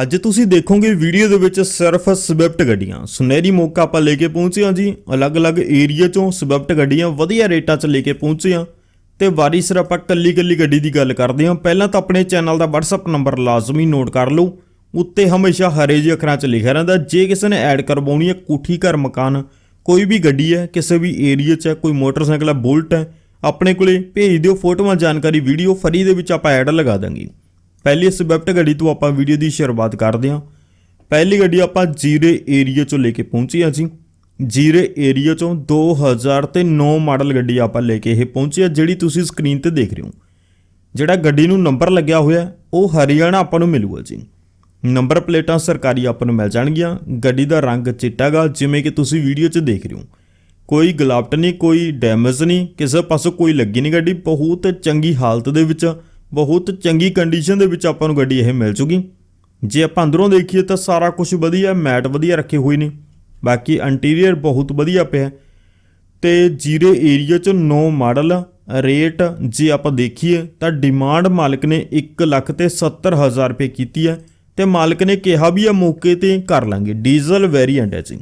ਅੱਜ ਤੁਸੀਂ ਦੇਖੋਗੇ ਵੀਡੀਓ ਦੇ ਵਿੱਚ ਸਿਰਫ ਸਵਿਫਟ ਗੱਡੀਆਂ। ਸੁਨਹਿਰੀ ਮੌਕਾ ਆਪਾਂ ਲੈ ਕੇ ਪਹੁੰਚੇ ਹਾਂ ਜੀ। ਅਲੱਗ-ਅਲੱਗ ਏਰੀਆ ਚੋਂ ਸਵਿਫਟ ਗੱਡੀਆਂ ਵਧੀਆ ਰੇਟਾਂ 'ਚ ਲੈ ਕੇ ਪਹੁੰਚੇ ਹਾਂ। ਤੇ ਵਾਰੀ ਸਿਰ ਆਪਾਂ ਕੱਲੀ-ਕੱਲੀ ਗੱਡੀ ਦੀ ਗੱਲ ਕਰਦੇ ਹਾਂ। ਪਹਿਲਾਂ ਤਾਂ ਆਪਣੇ ਚੈਨਲ ਦਾ WhatsApp ਨੰਬਰ ਲਾਜ਼ਮੀ ਨੋਟ ਕਰ ਲਓ। ਉੱਤੇ ਹਮੇਸ਼ਾ ਹਰੇ ਜਿਹੇ ਅੱਖਰਾਂ 'ਚ ਲਿਖਿਆ ਰਹਿੰਦਾ, ਜੇ ਕਿਸੇ ਨੇ ਐਡ ਕਰਵਾਉਣੀ ਹੈ ਕੋਠੀ, ਘਰ, ਮਕਾਨ, ਕੋਈ ਵੀ ਗੱਡੀ ਹੈ, ਕਿਸੇ ਵੀ ਏਰੀਆ 'ਚ ਹੈ, ਕੋਈ ਮੋਟਰਸਾਈਕਲ ਹੈ, ਬੁਲਟ ਹੈ, ਆਪਣੇ ਕੋਲੇ ਭੇਜ ਦਿਓ ਫੋਟੋਆਂ, ਜਾਣਕਾਰੀ, ਵੀਡੀਓ, ਫਰੀ ਦੇ ਵਿੱਚ ਆਪਾਂ ਐਡ ਲਗਾ ਦਾਂਗੇ। ਪਹਿਲੀ ਸਵਿਫਟ ਗੱਡੀ ਤੋਂ ਆਪਾਂ ਵੀਡੀਓ ਦੀ ਸ਼ੁਰੂਆਤ ਕਰਦੇ ਹਾਂ। ਪਹਿਲੀ ਗੱਡੀ ਆਪਾਂ ਜੀਰੇ ਏਰੀਆ ਚੋਂ ਲੈ ਕੇ ਪਹੁੰਚੀ ਆ ਜੀ। ਜੀਰੇ ਏਰੀਆ ਚੋਂ 2009 ਮਾਡਲ ਗੱਡੀ ਆਪਾਂ ਲੈ ਕੇ ਇਹ ਪਹੁੰਚੀ ਆ ਜਿਹੜੀ ਤੁਸੀਂ ਸਕਰੀਨ ਤੇ ਦੇਖ ਰਹੇ ਹੋ। ਜਿਹੜਾ ਗੱਡੀ ਨੂੰ ਨੰਬਰ ਲੱਗਿਆ ਹੋਇਆ, ਉਹ ਹਰਿਆਣਾ ਆਪਾਂ ਨੂੰ ਮਿਲੂਗਾ ਜੀ। ਨੰਬਰ ਪਲੇਟਾਂ ਸਰਕਾਰੀ ਆਪਾਂ ਨੂੰ ਮਿਲ ਜਾਣਗੀਆਂ। ਗੱਡੀ ਦਾ ਰੰਗ ਚਿੱਟਾਗਾ ਜਿਵੇਂ ਕਿ ਤੁਸੀਂ ਵੀਡੀਓ 'ਚ ਦੇਖ ਰਹੇ ਹੋ। ਕੋਈ ਗਲਾਵਟ ਨਹੀਂ, ਕੋਈ ਡੈਮੇਜ ਨਹੀਂ, ਕਿਸੇ ਪਾਸੋਂ ਕੋਈ ਲੱਗੀ ਨਹੀਂ ਗੱਡੀ, ਬਹੁਤ ਚੰਗੀ ਹਾਲਤ ਦੇ ਵਿੱਚ ਬਹੁਤ ਚੰਗੀ ਕੰਡੀਸ਼ਨ ਦੇ ਵਿੱਚ ਆਪਾਂ ਨੂੰ ਗੱਡੀ ਇਹ ਮਿਲ ਜੂਗੀ। ਜੇ ਆਪਾਂ ਅੰਦਰੋਂ ਦੇਖੀਏ ਤਾਂ ਸਾਰਾ ਕੁਝ ਵਧੀਆ, ਮੈਟ ਵਧੀਆ ਰੱਖੇ ਹੋਏ ਨੇ। ਬਾਕੀ ਇੰਟੀਰੀਅਰ ਬਹੁਤ ਵਧੀਆ ਪਿਆ ਤੇ ਜੀਰੇ ਏਰੀਆ ਚ 9 ਮਾਡਲ, ਰੇਟ ਜੇ ਆਪਾਂ ਦੇਖੀਏ ਤਾਂ ਡਿਮਾਂਡ ਮਾਲਕ ਨੇ 1 ਲੱਖ ਤੇ 70000 ਰੁਪਏ ਕੀਤੀ ਹੈ ਤੇ ਮਾਲਕ ਨੇ ਕਿਹਾ ਵੀ ਆ ਮੌਕੇ ਤੇ ਕਰ ਲਾਂਗੇ ਡੀਜ਼ਲ ਵੇਰੀਐਂਟ ਹੈ ਜੀ।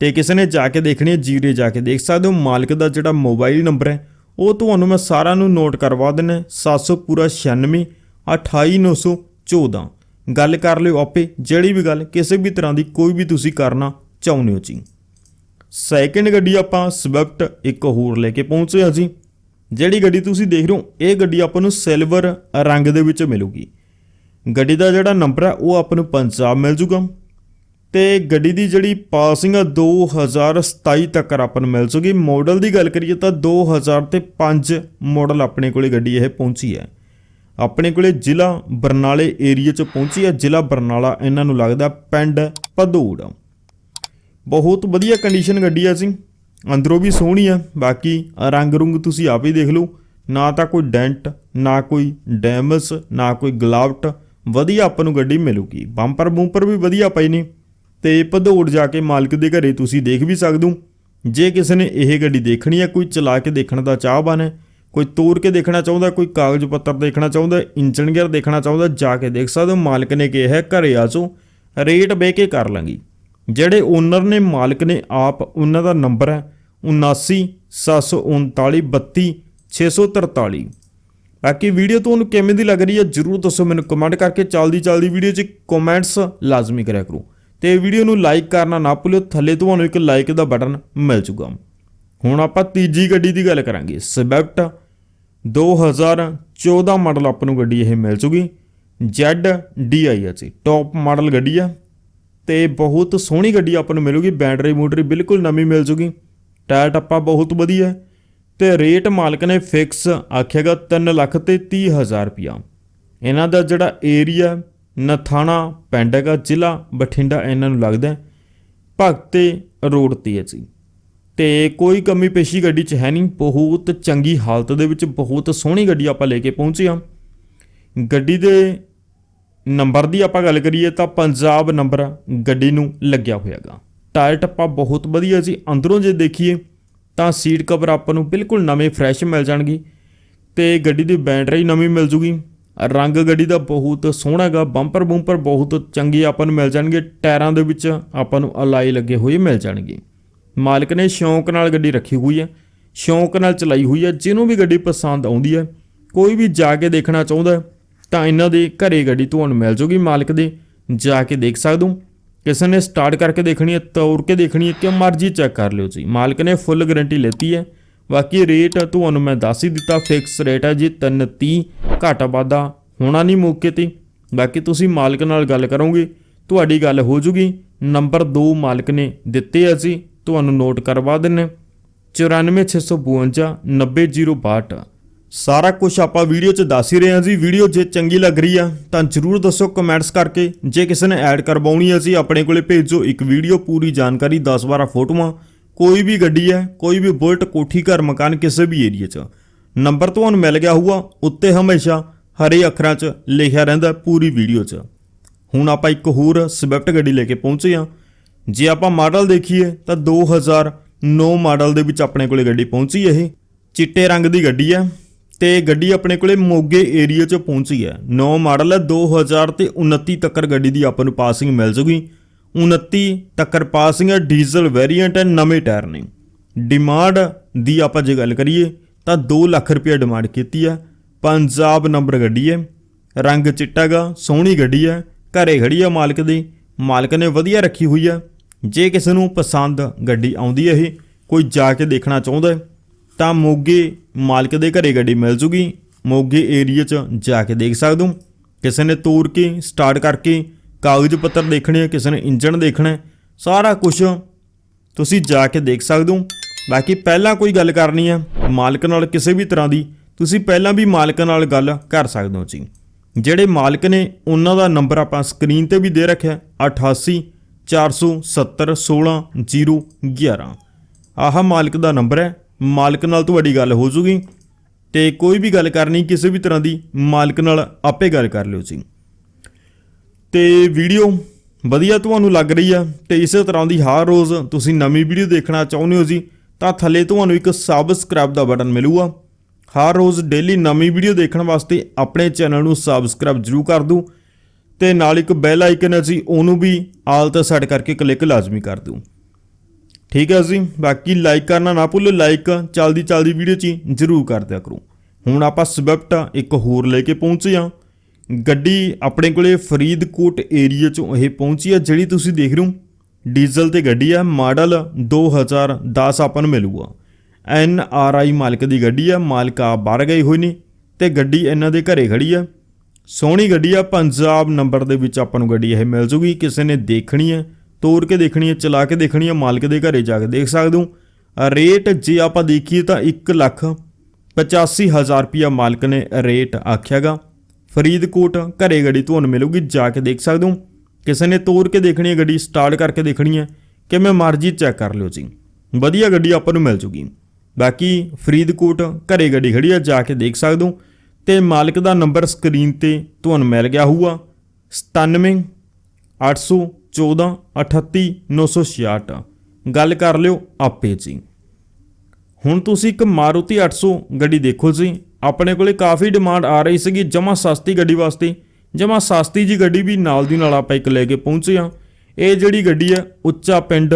ਤੇ ਕਿਸੇ ਨੇ ਜਾ ਕੇ ਦੇਖਣੀ ਹੈ, ਜੀਰੇ ਜਾ ਕੇ ਦੇਖ ਸਕਦੇ ਹੋ, ਮਾਲਕ ਦਾ ਜਿਹੜਾ ਮੋਬਾਈਲ ਨੰਬਰ ਹੈ ਉਹ ਤੁਹਾਨੂੰ ਮੈਂ ਸਾਰਿਆਂ ਨੂੰ ਨੋਟ ਕਰਵਾ ਦਿੰਨਾ 700 ਪੂਰਾ 96 28914 ਗੱਲ ਕਰ ਲਿਓ ਆਪੇ, ਜਿਹੜੀ ਵੀ ਗੱਲ, ਕਿਸੇ ਵੀ ਤਰ੍ਹਾਂ ਦੀ ਕੋਈ ਵੀ ਤੁਸੀਂ ਕਰਨਾ ਚਾਹੁੰਦੇ ਹੋ ਜੀ। ਸੈਕਿੰਡ ਗੱਡੀ ਆਪਾਂ ਸਵਿਫਟ ਇੱਕ ਹੋਰ ਲੈ ਕੇ ਪਹੁੰਚੇ ਹਾਂ ਜੀ। ਜਿਹੜੀ ਗੱਡੀ ਤੁਸੀਂ ਦੇਖ ਰਹੇ ਹੋ, ਇਹ ਗੱਡੀ ਆਪਾਂ ਨੂੰ ਸਿਲਵਰ ਰੰਗ ਦੇ ਵਿੱਚ ਮਿਲੂਗੀ। ਗੱਡੀ ਦਾ ਜਿਹੜਾ ਨੰਬਰ ਹੈ, ਉਹ ਆਪਾਂ ਨੂੰ ਪੰਜਾਬ ਮਿਲ ਜੂਗਾ। ਤੇ ਗੱਡੀ ਦੀ ਜਿਹੜੀ ਪਾਸਿੰਗ ਆ 2027 ਤੱਕ ਆਪਾਂ ਨੂੰ ਮਿਲ ਜੂਗੀ। ਮਾਡਲ ਦੀ ਗੱਲ ਕਰੀਏ ਤਾਂ 2005 ਮਾਡਲ ਆਪਣੇ ਕੋਲੇ ਗੱਡੀ ਇਹ ਪਹੁੰਚੀ ਹੈ। ਆਪਣੇ ਕੋਲੇ ਜ਼ਿਲ੍ਹਾ ਬਰਨਾਲੇ ਏਰੀਆ ਚ ਪਹੁੰਚੀ ਹੈ। ਜ਼ਿਲ੍ਹਾ ਬਰਨਾਲਾ ਇਹਨਾਂ ਨੂੰ ਲੱਗਦਾ ਪਿੰਡ ਭਦੂੜ। ਬਹੁਤ ਵਧੀਆ ਕੰਡੀਸ਼ਨ ਗੱਡੀ ਆ ਸੀ ਅੰਦਰੋਂ ਵੀ ਸੋਹਣੀ ਆ। ਬਾਕੀ ਰੰਗ ਰੁੰਗ ਤੁਸੀਂ ਆਪ ਹੀ ਦੇਖ ਲਓ। ਨਾ ਤਾਂ ਕੋਈ ਡੈਂਟ, ਨਾ ਕੋਈ ਡੈਮਸ, ਨਾ ਕੋਈ ਗਲਾਵਟ। ਵਧੀਆ ਆਪਾਂ ਨੂੰ ਗੱਡੀ ਮਿਲੂਗੀ। ਬੰਪਰ ਬੂੰਪਰ ਵੀ ਵਧੀਆ ਪਏ ਨੇ। ਤੇ ਭਦੌੜ ਜਾ ਕੇ ਮਾਲਕ ਦੇ ਘਰੇ ਤੁਸੀਂ ਦੇਖ ਵੀ ਸਕਦੇ। ਹੋ ਜੇ ਕਿਸੇ ਨੇ ਇਹ ਗੱਡੀ ਦੇਖਣੀ ਹੈ, ਕੋਈ ਚਲਾ ਕੇ ਦੇਖਣ ਦਾ ਚਾਹਵਾਨ ਹੈ, ਕੋਈ ਤੋੜ ਕੇ ਦੇਖਣਾ ਚਾਹੁੰਦਾ, ਕੋਈ ਕਾਗਜ਼ ਪੱਤਰ ਦੇਖਣਾ ਚਾਹੁੰਦਾ ਇੰਜਨ ਗੇਅਰ ਦੇਖਣਾ ਚਾਹੁੰਦਾ, ਜਾ ਕੇ ਦੇਖ ਸਕਦੇ। ਹੋ ਮਾਲਕ ਨੇ ਕਿਹਾ ਹੈ, ਘਰੇ ਆ ਜਾਓ, ਰੇਟ ਬਹਿ ਕੇ ਕਰ ਲਾਂਗੀ। ਜਿਹੜੇ ਓਨਰ ਨੇ, ਮਾਲਕ ਨੇ ਆਪ ਉਹਨਾਂ ਦਾ ਨੰਬਰ ਹੈ 7973932643 ਬਾਕੀ ਵੀਡੀਓ ਤੁਹਾਨੂੰ ਕਿਵੇਂ ਦੀ ਲੱਗ ਰਹੀ ਹੈ, ਜਰੂਰ ਦੱਸੋ ਮੈਨੂੰ ਕਮੈਂਟ ਕਰਕੇ। ਚੱਲਦੀ ਚੱਲਦੀ ਵੀਡੀਓ 'ਚ ਕਮੈਂਟਸ ਲਾਜ਼ਮੀ ਕਰਿਆ ਕਰੋ। ਤੇ ਵੀਡੀਓ ਨੂੰ ਲਾਈਕ ਕਰਨਾ ਨਾ ਭੁੱਲਿਓ, ਥੱਲੇ ਤੁਹਾਨੂੰ ਇੱਕ ਲਾਈਕ ਦਾ ਬਟਨ ਮਿਲ ਜੂਗਾ ਹੁਣ ਆਪਾਂ ਤੀਜੀ ਗੱਡੀ ਦੀ ਗੱਲ ਕਰਾਂਗੇ। ਸਵਿਫਟ 2014 ਮਾਡਲ ਆਪਾਂ ਨੂੰ ਗੱਡੀ ਇਹ ਮਿਲ ਜੂਗੀ ਜ਼ੈਡ ਡੀਆਈ ਹੈ ਜੀ ਟੌਪ ਮਾਡਲ ਗੱਡੀ ਆ। ਤੇ ਬਹੁਤ ਸੋਹਣੀ ਗੱਡੀ ਆਪਾਂ ਨੂੰ ਮਿਲੂਗੀ। ਬੈਟਰੀ ਮੋਟਰੀ ਬਿਲਕੁਲ ਨਵੀਂ ਮਿਲ ਜੂਗੀ ਟਾਇਰ ਟੱਪਾ ਬਹੁਤ ਵਧੀਆ। ਹੈ ਤੇ ਰੇਟ ਮਾਲਕ ਨੇ ਫਿਕਸ ਆਖਿਆਗਾ 3 ਲੱਖ ਤੇ 30 ਹਜ਼ਾਰ ਰੁਪਿਆ ਇਹਨਾਂ ਦਾ ਜਿਹੜਾ ਏਰੀਆ ਨਥਾਣਾ ਪਿੰਡ ਹੈਗਾ ਜ਼ਿਲ੍ਹਾ, ਬਠਿੰਡਾ ਇਹਨਾਂ ਨੂੰ ਲੱਗਦਾ ਭਗਤੇ ਰੋਡ ਤੇ ਹੈ ਜੀ। ਤੇ ਕੋਈ ਕਮੀ ਪੇਸ਼ੀ ਗੱਡੀ 'ਚ ਹੈ ਨਹੀਂ। ਬਹੁਤ ਚੰਗੀ ਹਾਲਤ ਦੇ ਵਿੱਚ ਬਹੁਤ ਸੋਹਣੀ ਗੱਡੀ ਆਪਾਂ ਲੈ ਕੇ ਪਹੁੰਚੇ ਹਾਂ। ਗੱਡੀ ਦੇ ਨੰਬਰ ਦੀ ਆਪਾਂ ਗੱਲ ਕਰੀਏ ਤਾਂ ਪੰਜਾਬ ਨੰਬਰ ਗੱਡੀ ਨੂੰ ਲੱਗਿਆ ਹੋਇਆਗਾ। ਟਾਇਰ ਟੱਪਾ ਬਹੁਤ ਵਧੀਆ ਜੀ। ਅੰਦਰੋਂ ਜੇ ਦੇਖੀਏ ਤਾਂ ਸੀਟ ਕਵਰ ਆਪਾਂ ਨੂੰ ਬਿਲਕੁਲ ਨਵੇਂ, ਫਰੈਸ਼ ਮਿਲ ਜਾਣਗੇ। ਤੇ ਗੱਡੀ ਦੀ ਬੈਟਰੀ ਨਵੀਂ ਮਿਲ ਜੂਗੀ। ਰੰਗ ਗੱਡੀ ਦਾ ਬਹੁਤ ਸੋਹਣਾ ਹੈਗਾ ਬੰਪਰ ਬੰਪਰ ਬਹੁਤ ਚੰਗੇ ਆਪਾਂ ਨੂੰ ਮਿਲ ਜਾਣਗੇ, ਟਾਇਰਾਂ ਦੇ ਵਿੱਚ ਆਪਾਂ ਨੂੰ ਅਲਾਈ ਲੱਗੇ ਹੋਏ ਮਿਲ ਜਾਣਗੇ। ਮਾਲਕ ਨੇ ਸ਼ੌਂਕ ਨਾਲ ਗੱਡੀ ਰੱਖੀ ਹੋਈ ਹੈ, ਸ਼ੌਂਕ ਨਾਲ ਚਲਾਈ ਹੋਈ ਹੈ, ਜਿਹਨੂੰ ਵੀ ਗੱਡੀ ਪਸੰਦ ਆਉਂਦੀ ਹੈ, ਕੋਈ ਵੀ ਜਾ ਕੇ ਦੇਖਣਾ ਚਾਹੁੰਦਾ ਤਾਂ ਇਹਨਾਂ ਦੇ ਘਰੇ ਗੱਡੀ ਤੁਹਾਨੂੰ ਮਿਲ ਜੂਗੀ, ਮਾਲਕ ਦੇ ਜਾ ਕੇ ਦੇਖ ਸਕਦੇ ਹੋ। ਕਿਸੇ ਨੇ ਸਟਾਰਟ ਕਰਕੇ ਦੇਖਣੀ ਹੈ, ਤੋੜ ਕੇ ਦੇਖਣੀ ਹੈ, ਕਿ ਮਰਜ਼ੀ ਚੈੱਕ ਕਰ ਲਿਓ ਜੀ। ਮਾਲਕ ਨੇ ਫੁੱਲ ਗਾਰੰਟੀ ਲੈਤੀ ਹੈ ਬਾਕੀ ਰੇਟ ਤੁਹਾਨੂੰ ਮੈਂ ਦੱਸ ਹੀ ਦਿੱਤਾ ਫਿਕਸ ਰੇਟ ਹੈ ਜੀ 330 ਘੱਟ ਵਾਧਾ ਹੋਣਾ ਨਹੀਂ ਮੌਕੇ ਤੇ। ਬਾਕੀ ਤੁਸੀਂ ਮਾਲਕ ਨਾਲ ਗੱਲ ਕਰੋਗੇ, ਤੁਹਾਡੀ ਗੱਲ ਹੋ ਜੂਗੀ। ਨੰਬਰ 2 ਮਾਲਕ ਨੇ ਦਿੱਤੇ ਅਸੀਂ ਤੁਹਾਨੂੰ ਨੋਟ ਕਰਵਾ ਦਿੰਨੇ 94652 90062 ਸਾਰਾ ਕੁਝ ਆਪਾਂ ਵੀਡੀਓ 'ਚ ਦੱਸ ਹੀ ਰਹੇ ਹਾਂ ਜੀ, ਵੀਡੀਓ ਜੇ ਚੰਗੀ ਲੱਗ ਰਹੀ ਆ, ਤਾਂ ਜਰੂਰ ਦੱਸੋ ਕਮੈਂਟਸ ਕਰਕੇ। ਜੇ ਕਿਸੇ ਨੇ ਐਡ ਕਰਵਾਉਣੀ ਹੈ ਜੀ, ਆਪਣੇ ਕੋਲੇ ਭੇਜੋ, ਇੱਕ ਵੀਡੀਓ ਪੂਰੀ ਜਾਣਕਾਰੀ 10-12 ਫੋਟੋਆਂ। ਕੋਈ ਵੀ ਗੱਡੀ ਹੈ, ਕੋਈ ਵੀ ਬੁਲਟ, ਕੋਠੀ, ਘਰ, ਮਕਾਨ, ਕਿਸੇ ਵੀ ਏਰੀਆ 'ਚ। ਨੰਬਰ ਤੁਹਾਨੂੰ ਮਿਲ ਗਿਆ ਹੋਊਗਾ, ਉੱਤੇ ਹਮੇਸ਼ਾ ਹਰੇ ਅੱਖਰਾਂ 'ਚ ਲਿਖਿਆ ਰਹਿੰਦਾ ਪੂਰੀ ਵੀਡੀਓ 'ਚ। ਹੁਣ ਆਪਾਂ ਇੱਕ ਹੋਰ ਸਵਿਫਟ ਗੱਡੀ ਲੈ ਕੇ ਪਹੁੰਚੇ ਹਾਂ। ਜੇ ਆਪਾਂ ਮਾਡਲ ਦੇਖੀਏ, ਤਾਂ 2009 ਮਾਡਲ ਦੇ ਵਿੱਚ ਆਪਣੇ ਕੋਲੇ ਗੱਡੀ ਪਹੁੰਚੀ ਇਹ। ਚਿੱਟੇ ਰੰਗ ਦੀ ਗੱਡੀ ਹੈ ਤੇ ਗੱਡੀ ਆਪਣੇ ਕੋਲੇ ਮੋਗੇ ਏਰੀਆ 'ਚ ਪਹੁੰਚੀ ਹੈ। ਨੌ ਮਾਡਲ ਹੈ 2000 ਤੇ 29 ਤੱਕ ਗੱਡੀ ਦੀ ਆਪਾਂ ਨੂੰ ਪਾਸਿੰਗ ਮਿਲ ਜੂਗੀ। 29 ਤੱਕਰ ਪਾਸਿੰਗ ਹੈ ਡੀਜ਼ਲ ਵੇਰੀਐਂਟ ਹੈ ਨਵੇਂ ਟਾਇਰ ਨੇ। ਡਿਮਾਂਡ ਦੀ ਆਪਾਂ ਜੇ ਗੱਲ ਕਰੀਏ, ਤਾਂ 2 ਲੱਖ ਰੁਪਏ ਡਿਮਾਂਡ ਕੀਤੀ ਹੈ ਪੰਜਾਬ ਨੰਬਰ ਗੱਡੀ ਹੈ, ਰੰਗ ਚਿੱਟਾ ਗਾ ਸੋਹਣੀ ਗੱਡੀ ਹੈ, ਘਰੇ ਖੜੀ ਆ ਮਾਲਕ ਦੀ, ਮਾਲਕ ਨੇ ਵਧੀਆ ਰੱਖੀ ਹੋਈ ਹੈ ਜੇ ਕਿਸੇ ਨੂੰ ਪਸੰਦ ਗੱਡੀ ਆਉਂਦੀ ਹੈ ਇਹ, ਕੋਈ ਜਾ ਕੇ ਦੇਖਣਾ ਚਾਹੁੰਦਾ ਹੈ, ਤਾਂ ਮੋਗੇ ਮਾਲਕ ਦੇ ਘਰੇ ਗੱਡੀ ਮਿਲ ਜੂਗੀ। ਮੋਗੇ ਏਰੀਆ 'ਚ ਜਾ ਕੇ ਦੇਖ ਸਕਦੇ ਹੋ। ਕਿਸੇ ਨੇ ਤੋੜ ਕੇ, ਸਟਾਰਟ ਕਰਕੇ ਕਾਗਜ਼ ਪੱਤਰ ਦੇਖਣੇ ਆ ਕਿਸੇ ਨੇ ਇੰਜਣ ਦੇਖਣਾ, ਸਾਰਾ ਕੁਝ ਤੁਸੀਂ ਜਾ ਕੇ ਦੇਖ ਸਕਦੇ ਹੋ। ਬਾਕੀ ਪਹਿਲਾਂ ਕੋਈ ਗੱਲ ਕਰਨੀ ਹੈ ਮਾਲਕ ਨਾਲ ਕਿਸੇ ਵੀ ਤਰ੍ਹਾਂ ਦੀ, ਤੁਸੀਂ ਪਹਿਲਾਂ ਵੀ ਮਾਲਕ ਨਾਲ ਗੱਲ ਕਰ ਸਕਦੇ ਹੋ ਜੀ। ਜਿਹੜੇ ਮਾਲਕ ਨੇ ਉਹਨਾਂ ਦਾ ਨੰਬਰ ਆਪਾਂ ਸਕਰੀਨ ਤੇ ਵੀ ਦੇ ਰੱਖਿਆ 88 470 16 011 ਆਹ ਮਾਲਕ ਦਾ ਨੰਬਰ ਹੈ, ਮਾਲਕ ਨਾਲ ਤੁਹਾਡੀ ਗੱਲ ਹੋ ਜੂਗੀ, ਤੇ ਕੋਈ ਵੀ ਗੱਲ ਕਰਨੀ, ਕਿਸੇ ਵੀ ਤਰ੍ਹਾਂ ਦੀ, ਮਾਲਕ ਨਾਲ ਆਪੇ ਗੱਲ ਕਰ ਲਿਓ ਜੀ। ਤੇ ਵੀਡੀਓ ਵਧੀਆ ਤੁਹਾਨੂੰ ਲੱਗ ਰਹੀ ਆ ਤੇ ਇਸੇ ਤਰ੍ਹਾਂ ਦੀ ਹਰ ਰੋਜ਼ ਤੁਸੀਂ ਨਵੀਂ ਵੀਡੀਓ ਦੇਖਣਾ ਚਾਹੁੰਦੇ ਹੋ ਜੀ, ਤਾਂ ਥੱਲੇ ਤੁਹਾਨੂੰ ਇੱਕ ਸਬਸਕ੍ਰਾਈਬ ਦਾ ਬਟਨ ਮਿਲੂਗਾ। ਹਰ ਰੋਜ਼ ਡੇਲੀ ਨਵੀਂ ਵੀਡੀਓ ਦੇਖਣ ਵਾਸਤੇ ਆਪਣੇ ਚੈਨਲ ਨੂੰ ਸਬਸਕ੍ਰਾਈਬ ਜ਼ਰੂਰ ਕਰ ਦਿਓ ਤੇ ਨਾਲ ਇੱਕ ਬੈਲ ਆਈਕਨ ਹੈ ਜੀ, ਉਹਨੂੰ ਵੀ ਆਲ ਤੇ ਸੈੱਟ ਕਰਕੇ ਕਲਿੱਕ ਲਾਜ਼ਮੀ ਕਰ ਦਿਓ। ਠੀਕ ਹੈ ਜੀ, ਬਾਕੀ ਲਾਈਕ ਕਰਨਾ ਨਾ ਭੁੱਲੋ ਲਾਈਕ ਚਲਦੀ ਚਲਦੀ ਵੀਡੀਓ 'ਚ ਹੀ ਜ਼ਰੂਰ ਕਰ ਦਿਆ ਕਰੋ। ਹੁਣ ਆਪਾਂ ਸਵਿਫਟ ਇੱਕ ਹੋਰ ਲੈ ਕੇ ਪਹੁੰਚੇ ਹਾਂ। ਗੱਡੀ ਆਪਣੇ ਕੋਲੇ ਫਰੀਦਕੋਟ ਏਰੀਆ 'ਚੋਂ ਇਹ ਪਹੁੰਚੀ ਹੈ, ਜਿਹੜੀ ਤੁਸੀਂ ਦੇਖ ਰਹੇ ਹੋ। ਡੀਜ਼ਲ ਤੇ ਗੱਡੀ ਆ ਮਾਡਲ 2010 ਆਪਾਂ ਨੂੰ ਮਿਲੂਗਾ। ਐਨ ਆਰ ਆਈ ਮਾਲਕ ਦੀ ਗੱਡੀ ਆ ਮਾਲਕ ਆ ਬਾਹਰ ਗਏ ਹੋਏ ਨੇ ਤੇ ਗੱਡੀ ਇਹਨਾਂ ਦੇ ਘਰੇ ਖੜੀ ਹੈ। ਸੋਹਣੀ ਗੱਡੀ ਆ ਪੰਜਾਬ ਨੰਬਰ ਦੇ ਵਿੱਚ ਆਪਾਂ ਨੂੰ ਗੱਡੀ ਇਹ ਮਿਲ ਜੂਗੀ। ਕਿਸੇ ਨੇ ਦੇਖਣੀ ਹੈ ਤੋੜ ਕੇ ਦੇਖਣੀ ਹੈ, ਚਲਾ ਕੇ ਦੇਖਣੀ ਹੈ, ਮਾਲਕ ਦੇ ਘਰੇ ਜਾ ਕੇ ਦੇਖ ਸਕਦੇ ਹੋ। ਰੇਟ ਜੇ ਆਪਾਂ ਦੇਖੀਏ ਤਾਂ 1 ਲੱਖ 85000 ਰੁਪਿਆ ਮਾਲਕ ਨੇ ਰੇਟ ਆਖਿਆਗਾ। ਫਰੀਦਕੋਟ ਘਰੇ ਗੱਡੀ ਤੁਹਾਨੂੰ ਮਿਲੂਗੀ, ਜਾ ਕੇ ਦੇਖ ਸਕਦੇ ਹੋ। ਕਿਸੇ ਨੇ ਤੋੜ ਕੇ ਦੇਖਣੀ ਹੈ, ਗੱਡੀ ਸਟਾਰਟ ਕਰਕੇ ਦੇਖਣੀ ਹੈ, ਕਿਵੇਂ ਮਰਜ਼ੀ ਚੈੱਕ ਕਰ ਲਿਓ ਜੀ। ਵਧੀਆ ਗੱਡੀ ਆਪਾਂ ਨੂੰ ਮਿਲ ਜੂਗੀ। ਬਾਕੀ ਫਰੀਦਕੋਟ ਘਰੇ ਗੱਡੀ ਖੜੀ ਹੈ, ਜਾ ਕੇ ਦੇਖ ਸਕਦੇ ਹੋ। ਤੇ ਮਾਲਕ ਦਾ ਨੰਬਰ ਸਕਰੀਨ ਤੇ ਤੁਹਾਨੂੰ ਮਿਲ ਗਿਆ ਹੋਊਗਾ। 97 814 38 966 ਗੱਲ ਕਰ ਲਿਓ ਆਪੇ ਜੀ। ਹੁਣ ਤੁਸੀਂ ਇੱਕ ਮਾਰੂਤੀ 800 ਗੱਡੀ ਦੇਖੋ ਜੀ। ਆਪਣੇ ਕੋਲੇ ਕਾਫੀ ਡਿਮਾਂਡ ਆ ਰਹੀ ਸੀਗੀ ਜਮਾ ਸਸਤੀ ਗੱਡੀ ਵਾਸਤੇ। ਜਮਾ ਸਸਤੀ ਜੀ ਗੱਡੀ ਵੀ ਨਾਲ ਦੀ ਨਾਲ ਆਪਾਂ ਇੱਕ ਲੈ ਕੇ ਪਹੁੰਚੇ ਆ ਇਹ ਜਿਹੜੀ ਗੱਡੀ ਹੈ, ਉੱਚਾ ਪਿੰਡ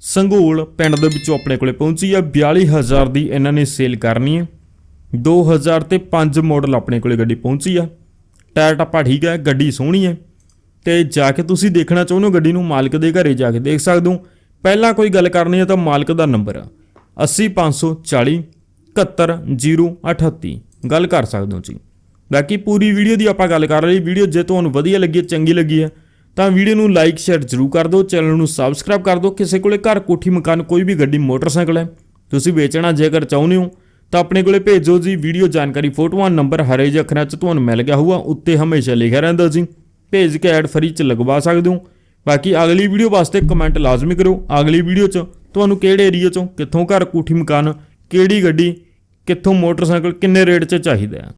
ਸੰਘੋਲ ਪਿੰਡ ਦੇ ਵਿੱਚੋਂ ਆਪਣੇ ਕੋਲੇ ਪਹੁੰਚੀ ਆ 42000 ਦੀ ਇਹਨਾਂ ਨੇ ਸੇਲ ਕਰਨੀ ਹੈ। 2000 ਤੇ 5 ਮਾਡਲ ਆਪਣੇ ਕੋਲੇ ਗੱਡੀ ਪਹੁੰਚੀ ਆ। ਟਾਇਰ ਟੱਪਾ ਠੀਕ ਹੈ, ਗੱਡੀ ਸੋਹਣੀ ਹੈ। ਤੇ ਜਾ ਕੇ ਤੁਸੀਂ ਦੇਖਣਾ ਚਾਹੁੰਦੇ ਹੋ ਗੱਡੀ ਨੂੰ, ਮਾਲਕ ਦੇ ਘਰੇ ਜਾ ਕੇ ਦੇਖ ਸਕਦੇ ਹੋ। ਪਹਿਲਾਂ ਕੋਈ ਗੱਲ ਕਰਨੀ ਹੈ ਤਾਂ ਮਾਲਕ ਦਾ ਨੰਬਰ ਆ। 80540 71038 ਗੱਲ ਕਰ ਸਕਦੇ ਹੋ ਜੀ। ਬਾਕੀ ਪੂਰੀ ਵੀਡੀਓ ਦੀ ਆਪਾਂ ਗੱਲ ਕਰ ਲਈ। ਵੀਡੀਓ ਜੇ ਤੁਹਾਨੂੰ ਵਧੀਆ ਲੱਗੀ ਹੈ, ਚੰਗੀ ਲੱਗੀ ਹੈ ਤਾਂ ਵੀਡੀਓ ਨੂੰ ਲਾਈਕ ਸ਼ੇਅਰ ਜ਼ਰੂਰ ਕਰ ਦਿਓ। ਚੈਨਲ ਨੂੰ ਸਬਸਕ੍ਰਾਈਬ ਕਰ ਦਿਓ। ਕਿਸੇ ਕੋਲੇ ਘਰ ਕੋਠੀ ਮਕਾਨ ਕੋਈ ਵੀ ਗੱਡੀ ਮੋਟਰਸਾਈਕਲ ਹੈ ਤੁਸੀਂ ਵੇਚਣਾ ਜੇਕਰ ਚਾਹੁੰਦੇ ਹੋ ਤਾਂ ਆਪਣੇ ਕੋਲੇ ਭੇਜੋ ਜੀ। ਵੀਡੀਓ ਜਾਣਕਾਰੀ ਫੋਟੋਆਂ ਨੰਬਰ ਹਰੇ ਜਿਹੇ ਅੱਖਰਾਂ 'ਚ ਤੁਹਾਨੂੰ ਮਿਲ ਗਿਆ ਹੋਊਗਾ। ਉੱਤੇ ਹਮੇਸ਼ਾ ਲਿਖਿਆ ਰਹਿੰਦਾ ਜੀ। ਭੇਜ ਕੇ ਐਡ ਫਰੀ 'ਚ ਲਗਵਾ ਸਕਦੇ ਹੋ। ਬਾਕੀ ਅਗਲੀ ਵੀਡੀਓ ਵਾਸਤੇ ਕਮੈਂਟ ਲਾਜ਼ਮੀ ਕਰੋ ਅਗਲੀ ਵੀਡੀਓ 'ਚ ਤੁਹਾਨੂੰ ਕਿਹੜੇ ਏਰੀਆ 'ਚੋਂ ਕਿੱਥੋਂ ਘਰ ਕੋਠੀ ਮਕਾਨ, ਕਿਹੜੀ ਗੱਡੀ, ਕਿੱਥੋਂ ਮੋਟਰਸਾਈਕਲ, ਕਿੰਨੇ ਰੇਟ 'ਚ ਚਾਹੀਦਾ ਹੈ